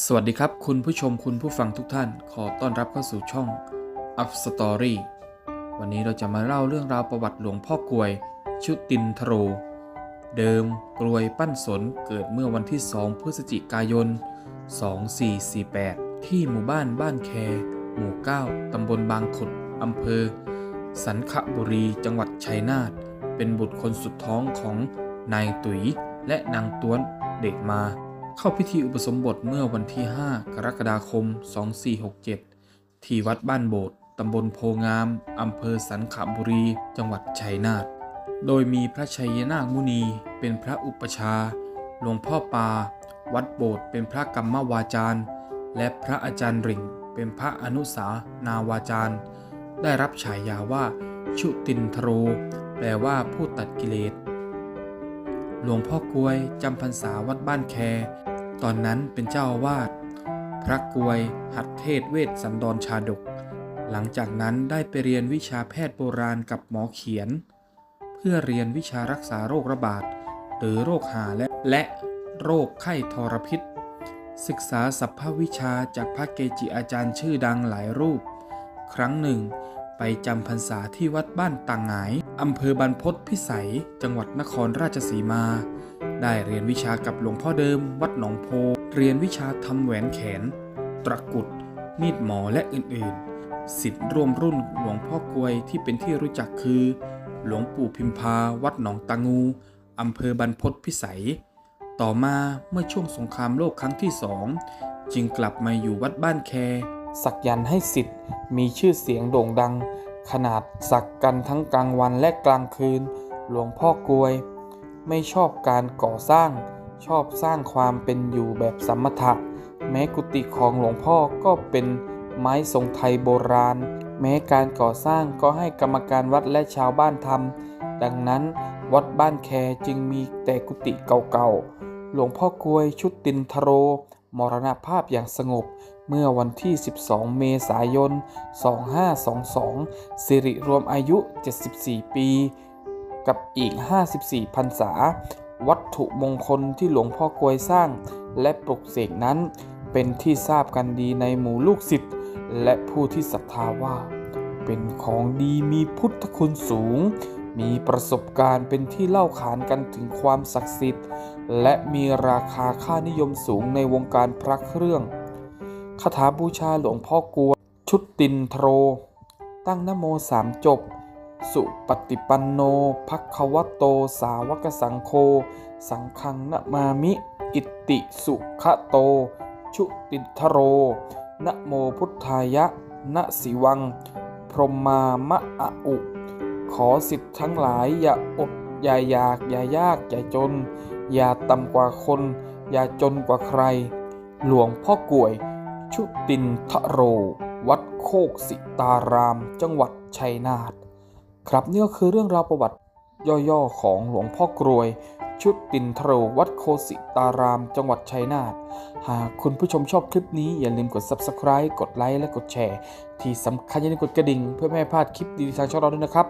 สวัสดีครับ คุณผู้ชมคุณผู้ฟังทุกท่าน ขอต้อนรับเข้าสู่ช่อง Up Story วันนี้เราจะมาเล่าเรื่องราวประวัติหลวงพ่อกลวย ชุตินทโร เดิมกลวยปั้นสนเกิดเมื่อวันที่ 2 พฤศจิกายน 2448 ที่หมู่บ้านบ้านแค หมู่ 9 ตำบลบางขุดอำเภอ สันขบุรีจังหวัดชัยนาทเป็นบุตรคนสุดท้องของนายตุ๋ยและนางต้วนเดชมา เข้าพิธีอุปสมบทเมื่อวันที่ 5 กรกฎาคม 2467 ที่วัดบ้านโบสถ์ตำบลโพงาม อำเภอสันขบุรี จังหวัดชัยนาท โดยมีพระชัยนาคมุนี เป็นพระอุปชา หลวงพ่อปา วัดโบสถ์เป็นพระกรรมวาจารย์ และพระอาจารย์ริ่ง เป็นพระอนุสานาวาจารย์ ได้รับฉายาว่า ชุตินทโร แปลว่าผู้ตัดกิเลส หลวงพ่อกลวยจำพรรษาวัดบ้านแค ตอนนั้นเป็นเจ้าอาวาสพระกลวยหัดเทศเวทสันดรชาดก หลังจากนั้นได้ไปเรียนวิชาแพทย์โบราณกับหมอเขียน เพื่อเรียนวิชารักษาโรคระบาด หรือโรคหาและและโรคไข้ทรพิษ ศึกษาสัพพวิชาจากพระเกจิอาจารย์ชื่อดังหลายรูป ครั้งหนึ่ง ไปจำพรรษาที่วัดบ้านต่างหงาย อำเภอบรรพตพิสัย จังหวัดนครราชสีมา ได้เรียนวิชากับหลวงพ่อเดิม วัดหนองโพ เรียนวิชาทำแหวนแขน ตะกุด มีดหมอและอื่นๆ สิทธิ์ร่วมรุ่นหลวงพ่อกลวยที่เป็นที่รู้จักคือ หลวงปู่พิมพา วัดหนองตางูอำเภอบรรพตพิสัย ต่อมาเมื่อช่วงสงครามโลกครั้งที่สองจึงกลับมาอยู่วัดบ้านแคสักยันต์ให้สิทธิ์มีชื่อเสียงโด่งดัง ขนาดสักกันทั้งกลางวันและกลางคืน หลวงพ่อกลวย ไม่ชอบการก่อสร้าง ชอบสร้างความเป็นอยู่แบบสมถะ แม้กุฏิของหลวงพ่อก็เป็นไม้ทรงไทยโบราณ แม้การก่อสร้างก็ให้กรรมการวัดและชาวบ้านทำดังนั้นวัดบ้านแคจึงมีแต่กุฏิเก่าๆ หลวงพ่อกลวยชุดตินทโร มรณภาพอย่างสงบ เมื่อวันที่ 12 เมษายน 2522 สิริรวมอายุ 74 ปี กับอีก 54พรรษา วัตถุมงคลที่หลวงพ่อกลวยสร้าง และปลุกเสกนั้น เป็นที่ทราบกันดีในหมู่ลูกศิษย์และผู้ที่ศรัทธาว่า เป็นของดีมีพุทธคุณสูง มีประสบการณ์เป็นที่เล่าขานกันถึงความศักดิ์สิทธิ์ และมีราคาค่านิยมสูงในวงการพระเครื่อง คาถาบูชาหลวงพ่อกลวยชุดตินโทร ตั้งนโมสามจบ สุปฏิปันโนภักควโตสาวกสังโฆสังฆังนมามิ อิติสุขโต ชุตินทโรนโมพุทธายะนะสิวัง พรหมามะอะอุ ขอสิทธิ์ทั้งหลายอย่าอดอย่าอยากอย่ายากอย่าจน อย่าต่ำกว่าคน อย่าจนกว่าใคร หลวงพ่อกลวย ชุตินทโร วัดโคกสิตาราม จังหวัดชัยนาท ครับนี่ก็คือเรื่องราวประวัติย่อๆของหลวงพ่อกรวย ชุดตินทโรวัดโคสิตาราม จังหวัดชัยนาท หากคุณผู้ชมชอบคลิปนี้อย่าลืมกด Subscribe กดไลค์และกดแชร์ ที่สำคัญอย่าลืมกดกระดิ่ง เพื่อไม่ให้พลาดคลิปดีๆทางช่องเราด้วยนะครับ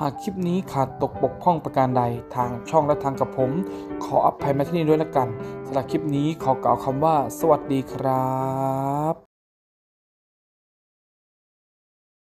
หากคลิปนี้ขาดตกบกพร่องประการใดทางช่องและทางกับผม ขออภัยมาที่นี่ด้วยละกันสำหรับคลิปนี้ขอกล่าวคำว่า สวัสดีครับ